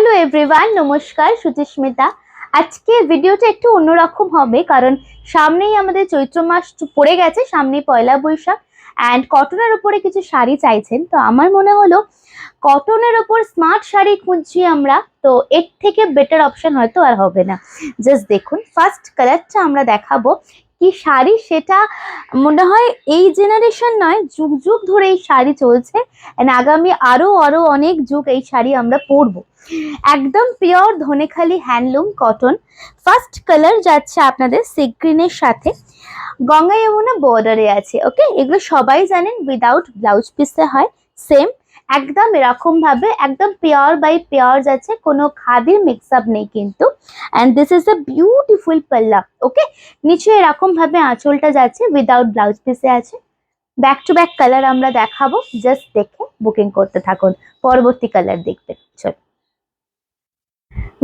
Hello everyone নমস্কার, সুচিস্মিতা। আজকে ভিডিওটা একটু অন্যরকম হবে, কারণ সামনেই আমাদের চৈত্র মাস পড়ে গেছে, সামনেই পয়লা বৈশাখ অ্যান্ড কটনের উপরে কিছু শাড়ি চাইছেন। তো আমার মনে হলো, কটনের ওপর স্মার্ট শাড়ি খুঁজছি আমরা, তো এর থেকে বেটার অপশন হয়তো আর হবে না। জাস্ট দেখুন ফার্স্ট কালারটা আমরা দেখাবো। কি শাড়ি সেটা মনে হয় এই জেনারেশন নয়, যুগ যুগ ধরে এই শাড়ি চলছে আগামী আরও আরও অনেক যুগ এই শাড়ি আমরা পরবো। একদম pure Dhanekhali handloom cotton first colour যাচ্ছে আপনাদের সিগ্রিনের সাথে। গঙ্গা যমুনা বর্ডারে আছে ওকে এগুলো সবাই জানেন উইদাউট ব্লাউজ পিসে হয় সেম একদম এরকম ভাবে একদম পিওর বাই পিওর যাচ্ছে, কোনো খাদির মিক্স আপ নেই কিন্তু। And this is a beautiful palla okay নিচে এরকম ভাবে আঁচলটা যাচ্ছে উইদাউট ব্লাউজ পিসে আছে। ব্যাক টু ব্যাক কালার আমরা দেখাবো জাস্ট দেখে বুকিং করতে থাকুন। পরবর্তী কালার দেখতে চল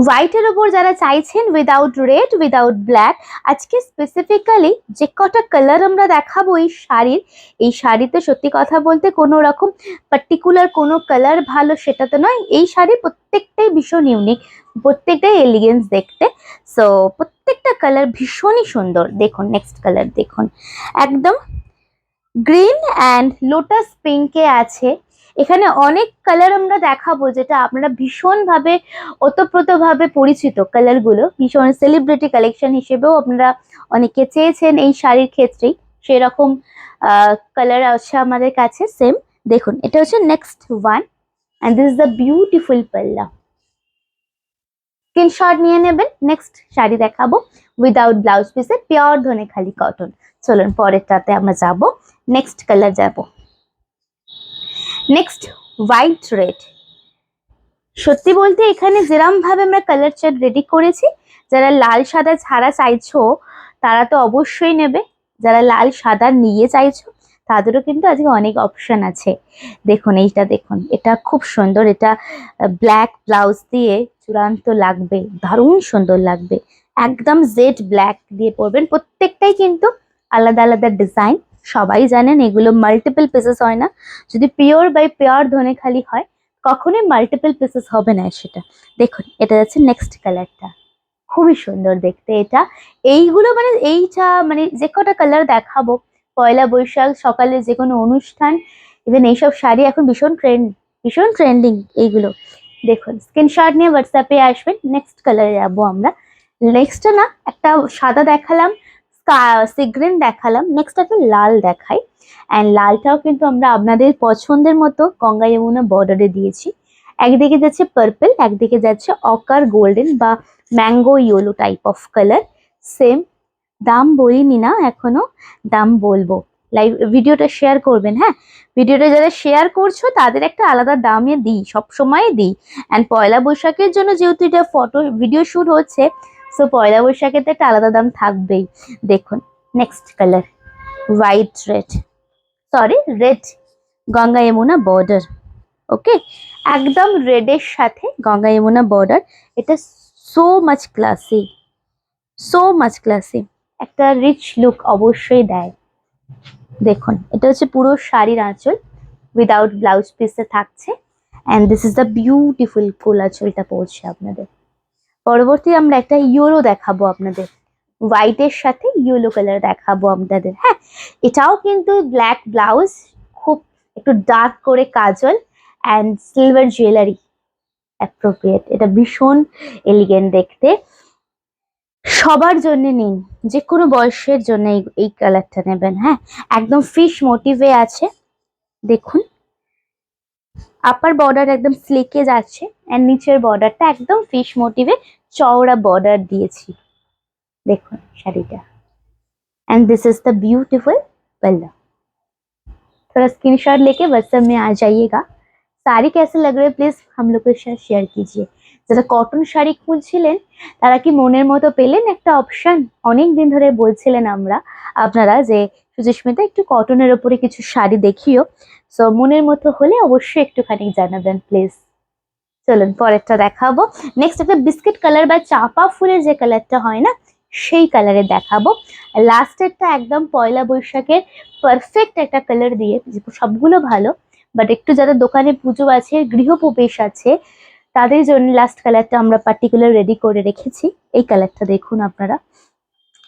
হোয়াইটের ওপর যারা চাইছেন উইদাউট রেড উইদাউট ব্ল্যাক আজকে স্পেসিফিক্যালি যে কটা কালার আমরা দেখাবো এই শাড়ির, এই শাড়িতে সত্যি কথা বলতে কোনো রকম পার্টিকুলার কোনো কালার ভালো সেটা তো নয়, এই শাড়ি প্রত্যেকটাই ভীষণ ইউনিক প্রত্যেকটাই এলিগেন্স দেখতে। সো প্রত্যেকটা কালার ভীষণই সুন্দর। দেখুন নেক্সট কালার দেখুন। একদম গ্রিন অ্যান্ড লোটাস পিঙ্কে আছে। এখানে অনেক কালার আমরা দেখাবো যেটা আপনারা ভীষণভাবে ওতপ্রোতভাবে পরিচিত কালারগুলো ভীষণ সেলিব্রিটি কালেকশন হিসেবেও আপনারা অনেকে চেয়েছেন এই শাড়ির ক্ষেত্রেই। সেরকম কালার আছে আমাদের কাছে সেম দেখুন, এটা হচ্ছে next one and this the beautiful palla screenshot নিয়ে নেবেন নেক্সট শাড়ি দেখাবো। উইদাউট ব্লাউজ পিসে পিওর ধনে খালি কটন চলুন, পরেরটাতে আমরা যাব। নেক্সট কালার যাব। নেক্সট হোয়াইট রেড সত্যি বলতে এখানে যেরম ভাবে আমরা কালার চার্ট রেডি করেছি, যারা লাল, সাদা ছাড়া চাইছো, তারা তো অবশ্যই নেবে। যারা লাল, সাদা নিয়ে চাইছো, তাদেরও কিন্তু আজকে অনেক অপশন আছে। দেখুন, এইটা দেখুন, এটা খুব সুন্দর, এটা ব্ল্যাক ব্লাউজ দিয়ে চূড়ান্ত লাগবে, দারুণ সুন্দর লাগবে। একদম জেড ব্ল্যাক দিয়ে পরবেন, প্রত্যেকটাই কিন্তু আলাদা আলাদা ডিজাইন সবাই জানেন এগুলো মাল্টিপল পিসেস হয় না। যদি পিওর বাই পিওর ধনে খালি হয়, কখনোই মাল্টিপল পিসেস হবে না সেটা। দেখুন, এটা যাচ্ছে নেক্সট কালারটা খুবই সুন্দর দেখতে এটা। এইগুলো মানে এইটা মানে যে কটা কালার দেখাবো, পয়লা বৈশাখ সকালে যে কোনো অনুষ্ঠান ইভেন এইসব শাড়ি এখন ভীষণ ট্রেন্ড ভীষণ ট্রেন্ডিং এইগুলো। দেখুন স্ক্রিনশট নিয়ে হোয়াটসঅ্যাপে আসবেন নেক্সট কালারে যাব আমরা। নেক্সটটা না, একটা সাদা দেখালাম। সিগ্রিন দেখালাম। নেক্সট একটা লাল দেখাই। অ্যান্ড লালটাও কিন্তু আমরা আপনাদের পছন্দের মতো গঙ্গা যমুনা বর্ডারে দিয়েছি। একদিকে যাচ্ছে পার্পল একদিকে যাচ্ছে অকার গোল্ডেন বা mango yellow type of colour same দাম বলিনি না, এখনও দাম বলব। লাইভ ভিডিওটা শেয়ার করবেন হ্যাঁ? ভিডিওটা যারা শেয়ার করছ, তাদের একটা আলাদা দামে দিই সব সময় দিই। অ্যান্ড পয়লা বৈশাখের জন্য যেহেতু এটা ফটো ভিডিও শ্যুট হচ্ছে সো পয়লা বৈশাখের তো একটা আলাদা দাম থাকবেই। দেখুন next colour white red sorry red Ganga Jamuna border okay একদম রেডের সাথে গঙ্গা যমুনা বর্ডার এটা so much classy so much classy একটা রিচ লুক অবশ্যই দেয়। দেখুন, এটা হচ্ছে পুরো শাড়ির আঁচল। উইদাউট ব্লাউজ পিসে থাকছে। And this is the beautiful full আঁচলটা পড়ছে আপনাদের। পরবর্তী আমরা একটা ইয়েলো দেখাবো আপনাদের। হোয়াইটের সাথে ইয়েলো কালার দেখাবো আপনাদের হ্যাঁ? এটাও কিন্তু ব্ল্যাক ব্লাউজ খুব একটু ডার্ক করে kajal and silver jewellery appropriate এটা ভীষণ এলিগেন্ট দেখতে। সবার জন্য নিন যে কোনো বয়সের জন্য এই কালারটা নেবেন হ্যাঁ? একদম ফিশ মোটিভে আছে, দেখুন। আপার বর্ডার একদম স্লিকে যাচ্ছে অ্যান্ড নিচের বর্ডারটা একদম ফিশ মোটিভে চওড়া বর্ডার দিয়েছি দেখুন শাড়িটা and this is the beautiful palla थोड़ा स्क्रीनशॉट लेके व्हाट्सएप में आ जाइएगा साड़ी कैसे लग रहे प्लीज हम लोग के साथ शेयर कीजिए যারা কটন শাড়ি খুঁজছিলেন তারা কি মনের মতো পেলেন একটা অপশন অনেক দিন ধরে বলছিলেন আমরা আপনারা যে সুচিস্মিতা একটু কটনের ওপরে কিছু শাড়ি দেখিও সো মনের মতো হলে অবশ্যই একটুখানি জানাবেন প্লিজ চলুন, পরেরটা দেখাবো। নেক্সট একটা বিস্কিট কালার বা চাপা ফুলের যে কালারটা হয় না, সেই কালারে দেখাবো। লাস্টেরটা একদম পয়লা বৈশাখের পারফেক্ট একটা কালার দিয়ে সবগুলো ভালো বাট একটু যাদের দোকানে পুজো আছে, গৃহপ্রবেশ আছে, তাদের জন্য লাস্ট কালারটা আমরা পার্টিকুলার রেডি করে রেখেছি। এই কালারটা দেখুন আপনারা।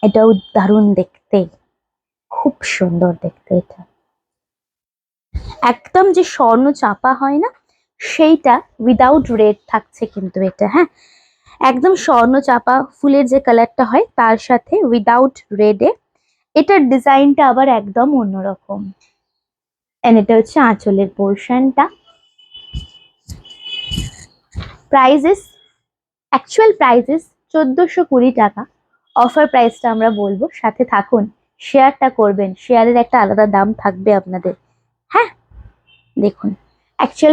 এটাও দারুণ দেখতে। খুব সুন্দর দেখতে এটা। একদম যে স্বর্ণ চাপা হয় না সেইটা উইদাউট রেড থাকছে কিন্তু এটা হ্যাঁ? একদম স্বর্ণ চাপা ফুলের যে কালারটা হয় তার সাথে উইদাউট রেডে এটার ডিজাইনটা আবার একদম অন্যরকম। এন্ড এটা হচ্ছে আঁচলের পোর্শনটা প্রাইজেস অ্যাকচুয়াল প্রাইজেস চোদ্দোশো কুড়ি টাকা। অফার প্রাইসটা আমরা বলব, সাথে থাকুন। শেয়ারটা করবেন শেয়ারের একটা আলাদা দাম থাকবে আপনাদের। হ্যাঁ? দেখুন।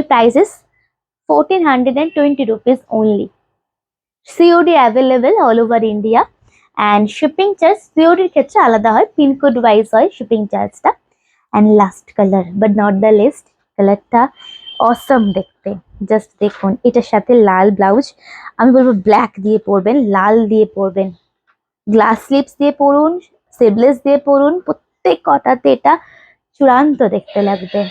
Prices fourteen hundred and twenty rupees only COD available all over India and shipping charge সিওডির ক্ষেত্রে আলাদা হয় পিনকোড ওয়াইজ হয় শিপিং চার্জটা and last colour but not the least কালারটা অসম দেখতে। জাস্ট দেখুন, এটার সাথে লাল ব্লাউজ আমি বলব ব্ল্যাক দিয়ে পরবেন, লাল দিয়ে পরবেন। গ্লাস স্লিপস দিয়ে পরুন সেবলেস দিয়ে পরুন, প্রত্যেক কটাতে এটা চূড়ান্ত দেখতে লাগবে।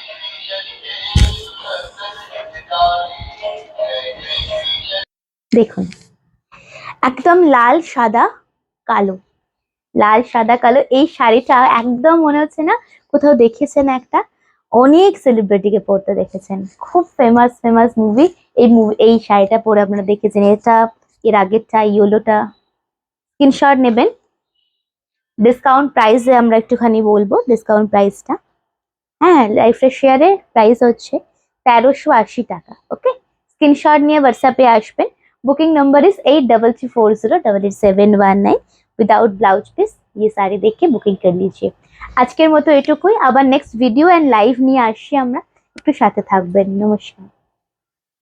দেখুন। একদম লাল, সাদা, কালো। লাল, সাদা, কালো। এই শাড়িটা একদম মনে হচ্ছে না কোথাও দেখেছেন একটা? অনেক সেলিব্রিটিকে পরতে দেখেছেন। খুব ফেমাস ফেমাস মুভি এই মুভি এই শাড়িটা পরে আপনারা দেখেছেন। এটা এর আগেরটা ইয়েলোটা স্ক্রিনশট নেবেন। ডিসকাউন্ট প্রাইসে আমরা একটুখানি বলব ডিসকাউন্ট প্রাইসটা হ্যাঁ লাইফের শেয়ারে প্রাইস হচ্ছে তেরোশো আশি টাকা ওকে স্ক্রিনশট নিয়ে হোয়াটসঅ্যাপে আসবেন। booking number is eight double three four zero double eight seven one nine without blouse piece ये साड़ी देख के বুকিং করে লিজিয়ে আজকের মতো এটুকুই আবার নেক্সট ভিডিও অ্যান্ড লাইভ নিয়ে আসছি আমরা একটু সাথে থাকবেন নমস্কার